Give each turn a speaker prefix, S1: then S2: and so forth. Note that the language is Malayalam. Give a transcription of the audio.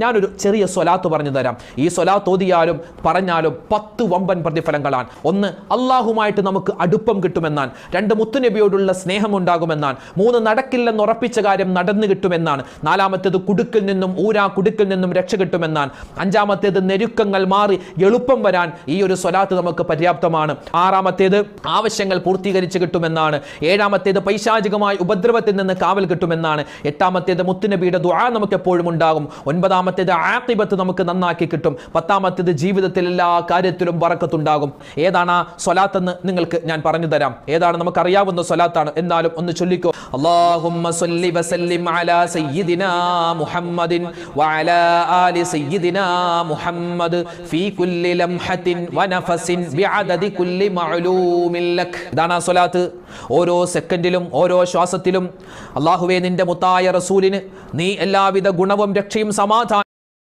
S1: ഞാനൊരു ചെറിയ സ്വലാത്ത് പറഞ്ഞു തരാം. ഈ സ്വലാത്ത് ഓതിയാലും പറഞ്ഞാലും പത്ത് വമ്പൻ പ്രതിഫലങ്ങളാണ്. ഒന്ന് അള്ളാഹുമായിട്ട് നമുക്ക് അടുപ്പം കിട്ടുമെന്നാണ്. രണ്ട് മുത്തുനബിയോടുള്ള സ്നേഹം ഉണ്ടാകുമെന്നാണ് മൂന്ന് നടക്കില്ലെന്ന് ഉറപ്പിച്ച കാര്യം നടന്നു കിട്ടുമെന്നാണ്. നാലാമത്തേത് കുടുക്കിൽ നിന്നും ഊരാ കുടുക്കിൽ നിന്നും രക്ഷ കിട്ടുമെന്നാണ്. അഞ്ചാമത്തേത് നെരുക്കങ്ങൾ മാറി എളുപ്പം വരാൻ ഈ ഒരു സ്വലാത്ത് നമുക്ക് പര്യാപ്തമാണ്. ആറാമത്തേത് ആവശ്യങ്ങൾ പൂർത്തീകരിച്ച് കിട്ടുമെന്നാണ്. ഏഴാമത്തേത് പൈശാചികമായ ഉപദ്രവത്തിൽ നിന്ന് കാവൽ കിട്ടുമെന്നാണ്. എട്ടാമത്തേത് മുത്തുനബിയുടെ ദ്വാ നമുക്ക് എപ്പോഴും ഉണ്ടാകും ഒൻപതാമത്തേത് ആക്കിബത്ത് നമുക്ക് നന്നാക്കി കിട്ടും. പത്താമത്തേത് ജീവിതത്തിൽ എല്ലാ കാര്യത്തിലും വറക്കത്തുണ്ടാകും. ഏതാണ് ആ സ്വലാത്തെന്ന് നിങ്ങൾക്ക് ഞാൻ പറഞ്ഞു തരാം. ഏതാണ് നമുക്കറിയാവുന്ന സ്വലാത്താണ്? എന്നാലും ഒന്ന് ചൊല്ലിക്കോ. അല്ലാഹുമ്മ സ്വല്ലി വസല്ലിം അലാ സയ്യിദിനാ മുഹമ്മദിൻ ആലി സയ്യിദിനാ മുഹമ്മദ് ഫീ കുല്ലി കുല്ലി ലക്. സ്വലാത്ത്. ഓരോ സെക്കൻഡിലും ഓരോ ശ്വാസത്തിലും. അള്ളാഹുവേ നിന്റെ മുത്തായ റസൂലിന് നീ എല്ലാവിധ ഗുണവും രക്ഷയും സമാധാനം